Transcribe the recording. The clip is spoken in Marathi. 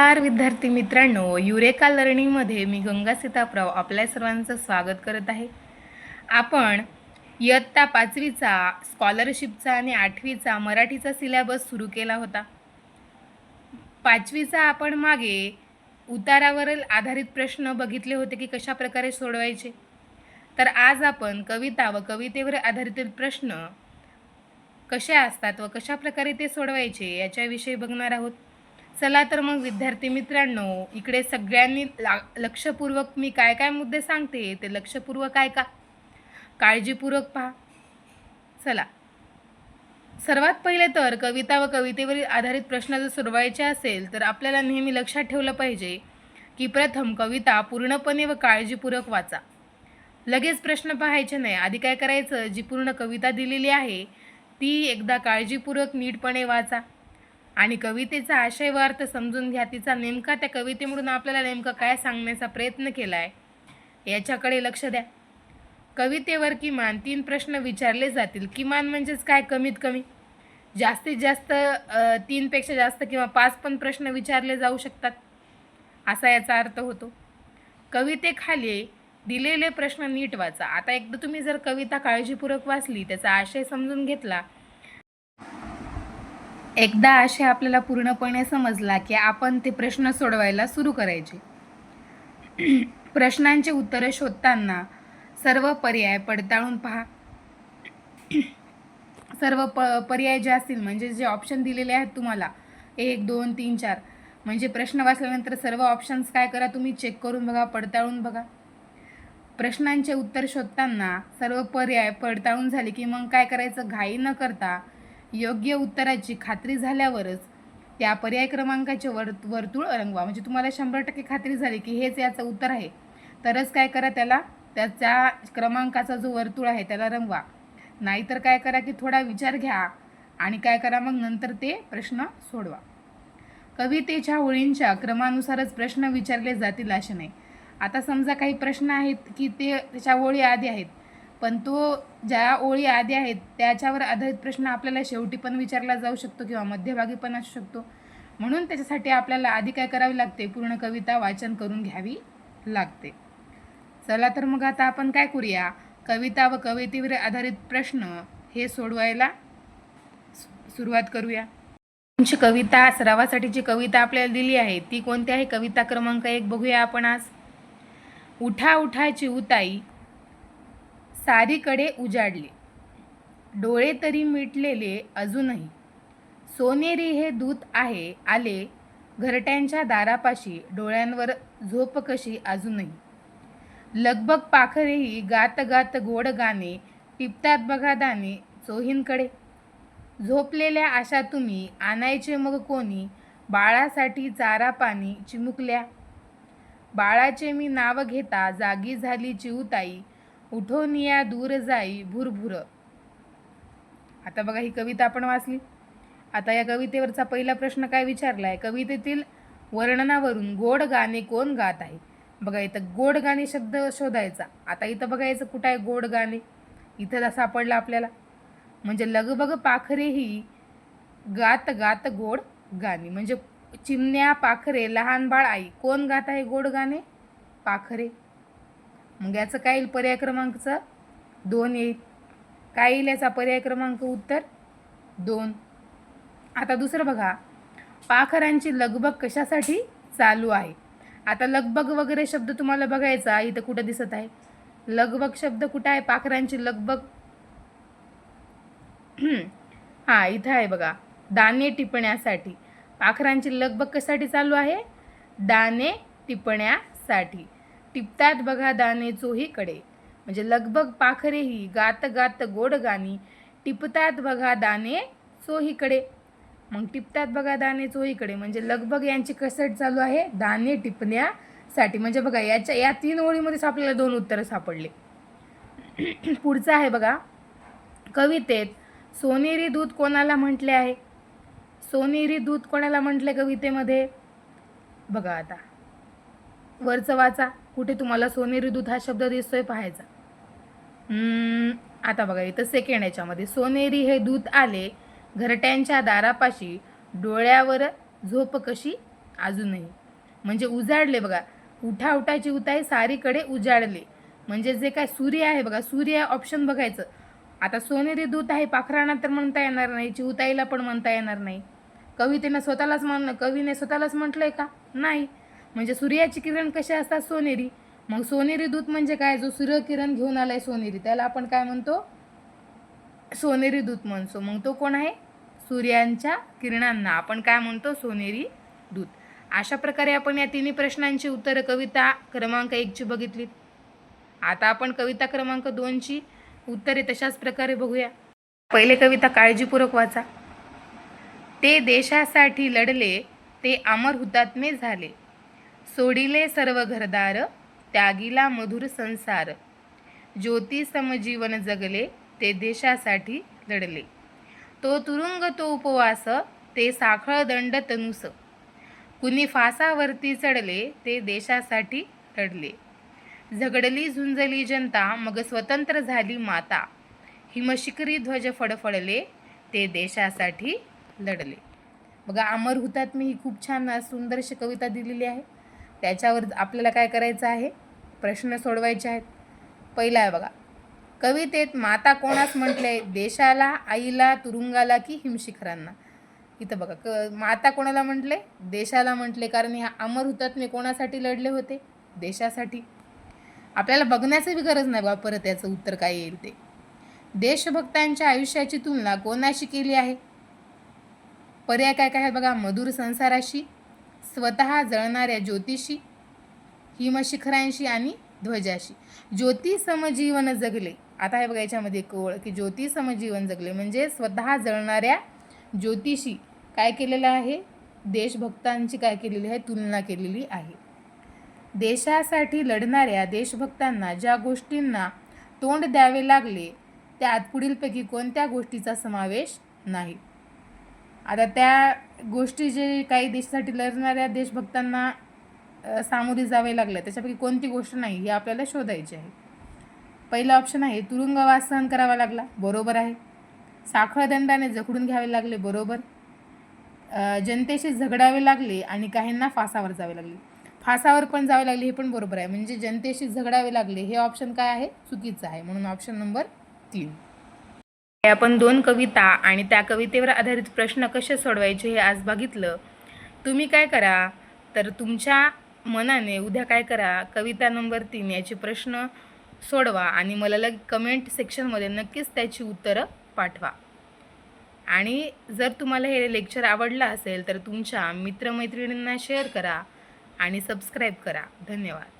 नमस्कार विद्यार्थी मित्रांनो. युरेका लर्निंगमध्ये मी गंगा सीताप्रव आपल्या सर्वांचं स्वागत करत आहे. आपण इयत्ता पाचवीचा स्कॉलरशिपचा आणि आठवीचा मराठीचा सिलॅबस सुरू केला होता. पाचवीचा आपण मागे उतारावरील आधारित प्रश्न बघितले होते की कशा प्रकारे सोडवायचे. तर आज आपण कविता व कवितेवर आधारित प्रश्न कसे असतात व कशा प्रकारे ते सोडवायचे याच्याविषयी बघणार आहोत. चला तर मग विद्यार्थी मित्रांनो इकडे सगळ्यांनी ला लक्षपूर्वक मी काय काय मुद्दे सांगते ते लक्षपूर्वक ऐका काळजीपूर्वक पहा. चला. सर्वात पहिले तर कविता व कवितेवरील आधारित प्रश्न जर सोडवायचे असेल तर आपल्याला नेहमी लक्षात ठेवलं पाहिजे की प्रथम कविता पूर्णपणे व काळजीपूर्वक वाचा. लगेच प्रश्न पाहायचे नाही. आधी काय करायचं? जी पूर्ण कविता दिलेली आहे ती एकदा काळजीपूर्वक नीटपणे वाचा. आणि कवितेचा आशय व अर्थ समजून घ्या तिचा नेमका त्या कवितेमधून आपल्याला नेमकं काय सांगण्याचा प्रयत्न केला आहे याच्याकडे लक्ष द्या. कवितेवर किमान तीन प्रश्न विचारले जातील. किमान म्हणजेच काय? कमीत कमी. जास्तीत जास्त तीनपेक्षा जास्त किंवा पाच पण प्रश्न विचारले जाऊ शकतात असा याचा अर्थ होतो. कवितेखाली दिलेले प्रश्न नीट वाचा. आता एकदा तुम्ही जर कविता काळजीपूर्वक वाचली त्याचा आशय समजून घेतला एकदा आशय आपल्याला पूर्णपणे समजला की आपण ते प्रश्न सोडवायला सुरू करायचे. प्रश्नांचे उत्तरं शोधताना सर्व पर्याय पडताळून पहा. सर्व प पर्याय जे असतील म्हणजे जे ऑप्शन दिलेले आहेत तुम्हाला एक दोन तीन चार म्हणजे प्रश्न वाचल्यानंतर सर्व ऑप्शन्स काय करा तुम्ही? चेक करून बघा पडताळून बघा. प्रश्नांचे उत्तर शोधताना सर्व पर्याय पडताळून झाले की मग काय करायचं? घाई न करता योग्य उत्तराची खात्री झाल्यावरच त्या पर्याय क्रमांकाचे वर वर्तुळ रंगवा. म्हणजे तुम्हाला शंभर टक्के खात्री झाली की हेच याचं उत्तर आहे. तरच काय करा त्याला? त्याचा क्रमांकाचा जो वर्तुळ आहे त्याला रंगवा. नाहीतर काय करा की थोडा विचार घ्या आणि काय करा मग नंतर ते प्रश्न सोडवा. कवितेच्या ओळींच्या क्रमानुसारच प्रश्न विचारले जातील असे नाही. आता समजा काही प्रश्न आहेत की ते त्याच्या ओळी आधी आहेत. पण तो ज्या ओळी आधी आहेत त्याच्यावर आधारित प्रश्न आपल्याला शेवटी पण विचारला जाऊ शकतो किंवा मध्यभागी पण असू शकतो. म्हणून त्याच्यासाठी आपल्याला आधी काय करावे लागते? पूर्ण कविता वाचन करून घ्यावी लागते. चला तर मग आता आपण काय करूया? कविता व कवितेवर आधारित प्रश्न हे सोडवायला सुरुवात करूया. तुमची कविता सरावासाठी जी कविता आपल्याला दिली आहे ती कोणती आहे? कविता क्रमांक एक बघूया आपण आज. उठा उठायची उताई सारीकडे उजाडले. डोळे तरी मिटलेले अजूनही. सोनेरी हे दूत आहे आले घरट्यांच्या दारापाशी डोळ्यांवर झोप कशी अजूनही. लगबग पाखरेही गात गात गोड गाणे टिपतात बघा दाणे चोहींकडे. झोपलेल्या आशा तुम्ही आणायचे मग कोणी? बाळासाठी चारा पाणी चिमुकल्या. बाळाचे मी नाव घेता जागी झाली चिऊताई उठोनिया दूर जाई भुरभुर. आता बघा ही कविता आपण वाचली. आता या कवितेवरचा पहिला प्रश्न काय विचारला आहे कवितेतील वर्णनावरून गोड गाणे कोण गात आहे? बघा इथं गोड गाणे शब्द शोधायचा. आता इथं बघायचं कुठं आहे गोड गाणे? इथं सापडलं आपल्याला. म्हणजे लगबग पाखरेही गात गात गोड गाणे. म्हणजे चिमण्या पाखरे लहान बाळ आई कोण गात आहे गोड गाणे? पाखरे. मग याचं काय येईल पर्याय क्रमांकचं? दोन येईल. काय येईल याचा पर्याय क्रमांक उत्तर? दोन. आता दुसरं बघा. पाखरांची लगबग कशासाठी चालू आहे? आता लगबग वगैरे शब्द तुम्हाला बघायचा इथं कुठं दिसत आहे? लगबग शब्द कुठं आहे? पाखरांची लगबग हां इथं आहे बघा. दाणे टिपण्यासाठी. पाखरांची लगबग कशासाठी चालू आहे? दाणे टिपण्यासाठी. टिपतात बघा दाणे चोहीकडे. म्हणजे लगबग पाखरेही गात गात गोड गाणी. टिपतात बघा दाणे चोहीकडे. मग टिपतात बघा दाणे चोहीकडे. म्हणजे लगबग यांची कसट चालू आहे. दाणे टिपण्यासाठी. म्हणजे बघा याच्या या तीन ओळीमध्येच आपल्याला दोन उत्तरं सापडले. पुढचं आहे बघा. कवितेत सोनेरी दूध कोणाला म्हटले आहे? सोनेरी दूध कोणाला म्हटले कवितेमध्ये? बघा आता. वरचं वाचा. कुठे तुम्हाला सोनेरी दूध हा शब्द दिसतोय पाहायचा. आता बघा इथं सेकंड याच्यामध्ये. सोनेरी हे दूध आले घरट्यांच्या दारापाशी. डोळ्यावर झोप कशी? अजूनही. म्हणजे उजाडले बघा. उठा उठाची उताई सारीकडे उजाडले. म्हणजे जे काय सूर्य आहे बघा सूर्य ऑप्शन बघायचं. आता सोनेरी दूत आहे पाखराणा तर म्हणता येणार नाही चिवताईला पण म्हणता येणार नाही. कवितेनं स्वतःलाच म्हण कवीने स्वतःलाच म्हटलंय का? नाही. म्हणजे सूर्याची किरण कशी असतात? सोनेरी. मग सोनेरी दूत म्हणजे काय? जो सूर्यकिरण घेऊन आलाय सोनेरी. त्याला आपण काय म्हणतो? सोनेरी दूत म्हणतो. मग तो कोण आहे? सूर्यांच्या किरणांना. आपण काय म्हणतो? सोनेरी दूत. अशा प्रकारे आपण या तिन्ही प्रश्नांची उत्तरं कविता क्रमांक एकची बघितलीत आता आपण कविता क्रमांक दोनची उत्तरे तशाच प्रकारे बघूया. पहिले कविता काळजीपूर्वक वाचा. ते देशासाठी लढले ते अमर हुतात्मे झाले. सोडिले सर्व घरदार त्यागीला मधुर संसार. ज्योती समजीवन जगले ते देशासाठी लढले. तो तुरुंग तो उपवास ते साखळ दंड तनुस. कुणी फासावरती चढले ते देशासाठी लढले झगडली झुंजली जनता मग स्वतंत्र झाली माता. हिमशिखरी ध्वज फडफडले ते देशासाठी लढले. बघा अमर हुतात्मी ही खूप छान सुंदरशी कविता दिलेली आहे. त्याच्यावर आपल्याला काय करायचं आहे? प्रश्न सोडवायचे आहेत. पहिला आहे बघा. कवितेत माता कोणास म्हटले? देशाला आईला तुरुंगाला की हिमशिखरांना? इथं बघा. क माता कोणाला म्हटले? देशाला म्हटले. कारण ह्या अमर हुतात्मे कोणासाठी लढले होते? देशासाठी. आपल्याला बघण्याची बी गरज नाही बा परत याचं उत्तर काय येईल ते. देशभक्तांच्या आयुष्याची तुलना कोणाशी केली आहे? पर्याय काय काय आहे बघा? मधुर संसाराशी स्वतः जळणाऱ्या ज्योतिषी हिमशिखरांशी आणि ध्वजाशी. ज्योती समजीवन जगले. आता हे बघा याच्यामध्ये कोळ की ज्योती समजीवन जगले. म्हणजे स्वतः जळणाऱ्या ज्योतिषी काय केलेलं आहे? देशभक्तांची काय केलेली आहे? तुलना केलेली आहे. देशासाठी लढणाऱ्या देशभक्तांना ज्या गोष्टींना तोंड द्यावे लागले त्यात पुढीलपैकी कोणत्या गोष्टीचा समावेश नाही? आता त्या गोष्टी जे काही देशासाठी लढणाऱ्या देशभक्तांना सामोरे जावे लागलं त्याच्यापैकी कोणती गोष्ट नाही हे आपल्याला शोधायची आहे. पहिला ऑप्शन आहे तुरुंगवास सहन करावा लागला बरोबर आहे. साखळदंडाने जखडून घ्यावे लागले बरोबर. जनतेशी झगडावे लागले आणि काहींना फासावर जावे लागले. फासावर पण जावे लागले हे पण बरोबर आहे. म्हणजे जनतेशी झगडावे लागले हे ऑप्शन काय आहे? चुकीचं आहे. म्हणून ऑप्शन नंबर तीन. आपण दोन कविता आणि त्या कवितेवर आधारित प्रश्न कसे सोडवायचे हे आज बघितलं. तुम्ही काय करा? तर तुमच्या मनाने उद्या काय करा? कविता नंबर तीन याचे प्रश्न सोडवा आणि मला लग कमेंट सेक्शनमध्ये नक्कीच त्याची उत्तरं पाठवा. आणि जर तुम्हाला हे लेक्चर आवडलं असेल तर तुमच्या मित्रमैत्रिणींना शेअर करा आणि सबस्क्राईब करा. धन्यवाद.